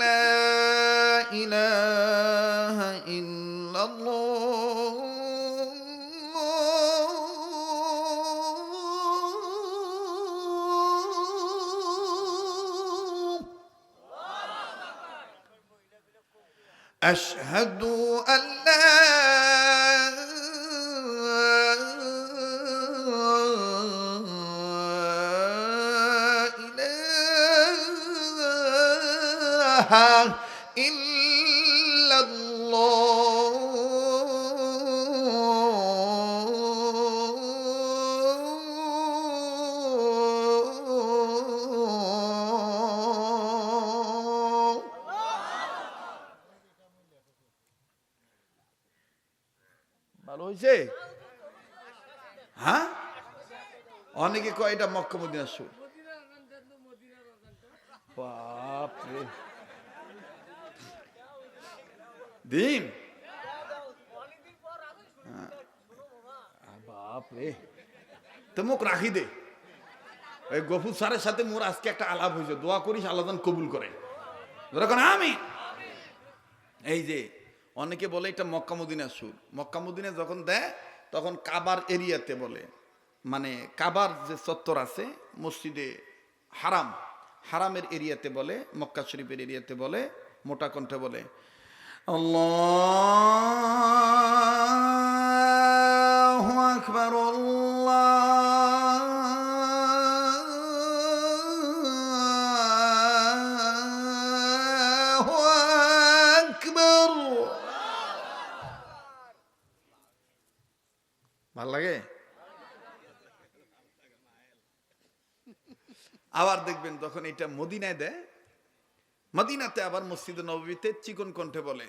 لا إله إلا الله. أشهد أن لا إله إلا الله ভালো হয়েছে হ্যাঁ অনেকে কয় এটা মক্কা মদিনার সুর বাপ রে দিন। হ্যাঁ। বাপ রে তো মুখ রাখি দে। ওই গফুর স্যারের সাথে মোর আজকে একটা আলাপ হয়েছে দোয়া করিস আল্লাহ কবুল করে যেরকম আমি এই যে অনেকে বলে এটা মক্কা মদিনার সুর মক্কা যখন দেয় তখন কাবার এরিয়াতে বলে। মানে কাবার যে চত্বর আছে মসজিদে হারাম। হারামের এরিয়াতে বলে মক্কা শরীফের এরিয়াতে বলে মোটা কণ্ঠে বলে। আল্লাহু আকবার আল্লাহু আকবার ভালো লাগে? আবার দেখবেন তখন এটা মদিনায় দেয় মদিনাতে আবার মসজিদ নবীতে চিকন কণ্ঠে বলে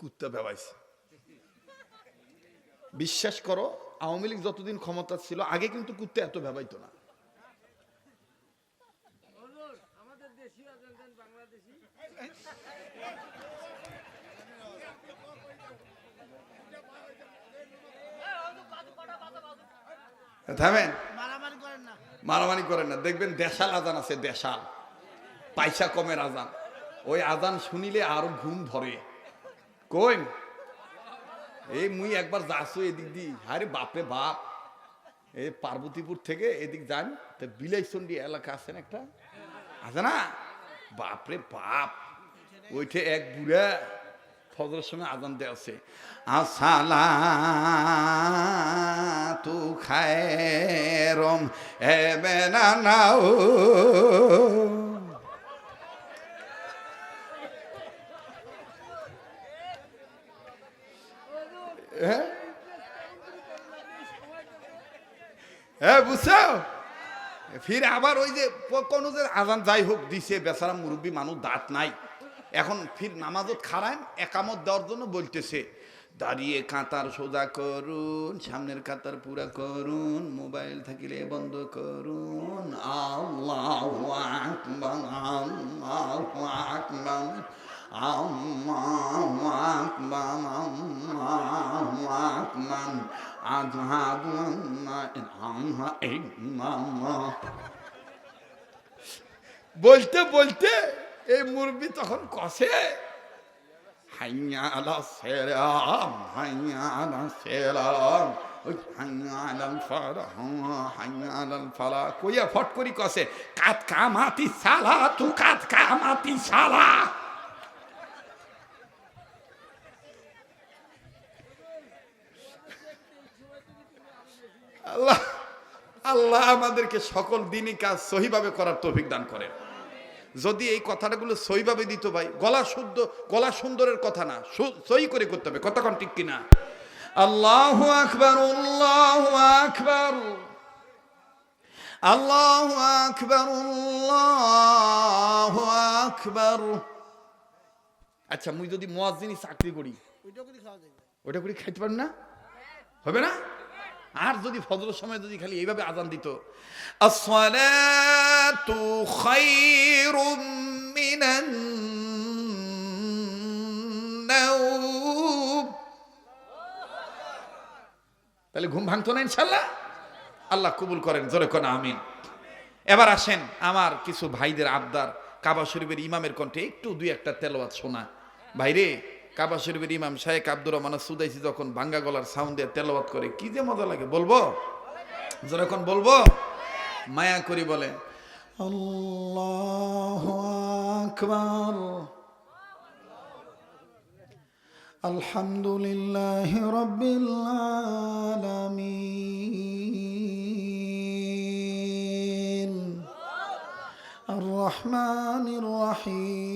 কুত্তা বেবাইছে বিশ্বাস করো আওয়ামী লীগ যতদিন ক্ষমতা ছিল আগে কিন্তু কুত্তে এত ভেবাইতো না। থামেন। মারামারি করেন না। মারামারি করেন না। দেখবেন দেশাল আজান আছে দেশাল। পয়সা কমের আজান। ওই আজান শুনিলে আরও ঘুম ধরে। কই? এই মুই একবার যাচ্ছ এদিক দি আরে বাপরে বাপ। এই পার্বতীপুর থেকে এদিক যান, তো বিলাইচন্ডি এলাকা আছে না একটা? আছে না? বাপরে বাপ। ওইঠে এক বুড়া ফজরের সময় আজান দেওয়া আছে আসালা তু খায়রম এবে না নাও হ্যাঁ বুঝছ? ফিরে আবার ওই যে কোনো যে আজান যাই হোক দিছে, বেচারা মুরব্বী মানুষ দাঁত নাই। এখন ফির নামাজত খারায় একামত দেওয়ার জন্য বলতেছে, দাঁড়িয়ে কাতার সোজা করুন, সামনের কাতার পুরা করুন, মোবাইল থাকিলে বন্ধ করুন, আল্লাহ বলতে বলতে এই মুরবি তখন কষে। হাইয়া ফট করি কষে। কাত কামাতি সালা তু কাত কামাতি সালা আল্লাহ আল্লাহ আমাদেরকে সকল দিনই কাজ সহিভাবে করার তৌফিক দান করেন। যদি এই কথাটাগুলো সহিভাবে দিত ভাই গলা শুদ্ধ গলা সুন্দরের কথা না সহি করে করতে হবে কথা কোন ঠিক কিনা? আল্লাহ আকবর আল্লাহ আকবর। আল্লাহ আকবর আল্লাহ আকবর। আচ্ছা মুই যদি মোয়াজিনী চাকরি করি ওইটা করে খাওয়া যাবে ওটা করে খাইতে পারেন না? হবে না? আর যদি ফজরের সময় যদি খালি এইভাবে আজান দিত। তাহলে ঘুম ভাঙতো না ইনশাল্লাহ আল্লাহ কবুল করেন, জোরে কোন আমিন। এবার আসেন আমার কিছু ভাইদের আবদার, কাবা শরীফের ইমামের কণ্ঠে একটু দুই একটা তেলাওয়াত শোনা। ভাইরে কাবা শরীফের ইমাম শাহেক আব্দুর রহমান সুদাইসি যখন ভাঙ্গা গলার সাউন্ড দিয়ে তেলাওয়াত করে, কি যে মজা লাগে, বলব? যখন বলব? মায়া করি বলে আলহামদুলিল্লাহ রব্বিল আলামিন। রহিম।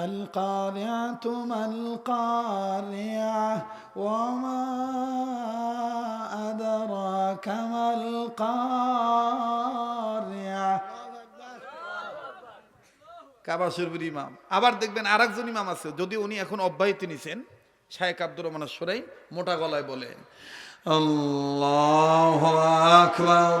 القارعة ما القارعة وما أدراك ما القارعة কাবা শরীফের ইমাম আবার দেখবেন আর একজন ইমাম আছে যদি উনি এখন অব্যাহতি নিছেন শায়েক আব্দুর রহমান সোরাই মোটা গলায় বলেন আল্লাহ আকবার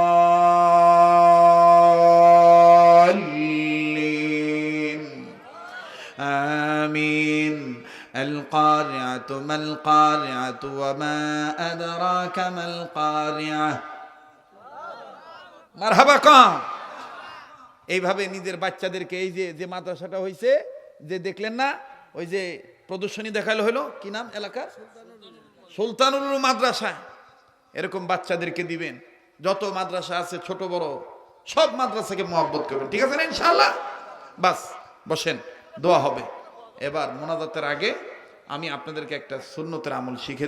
القارعة ما القارعة وما أدراك ما القارعة মারহাবা কম এইভাবে নিজের বাচ্চাদেরকে এই যে যে মাদ্রাসাটা হয়েছে যে দেখলেন না ওই যে প্রদর্শনী দেখালো হলো কি নাম এলাকার সুলতানুল মাদ্রাসা এরকম বাচ্চাদেরকে দিবেন যত মাদ্রাসা আছে ছোট বড় সব মাদ্রাসাকে মহব্বত করবেন ঠিক আছে না ইনশাআল্লাহ বাস বসেন দোয়া হবে এবার মোনাজাতের আগে আমি আপনাদেরকে একটা সুন্নতের আমল শিখে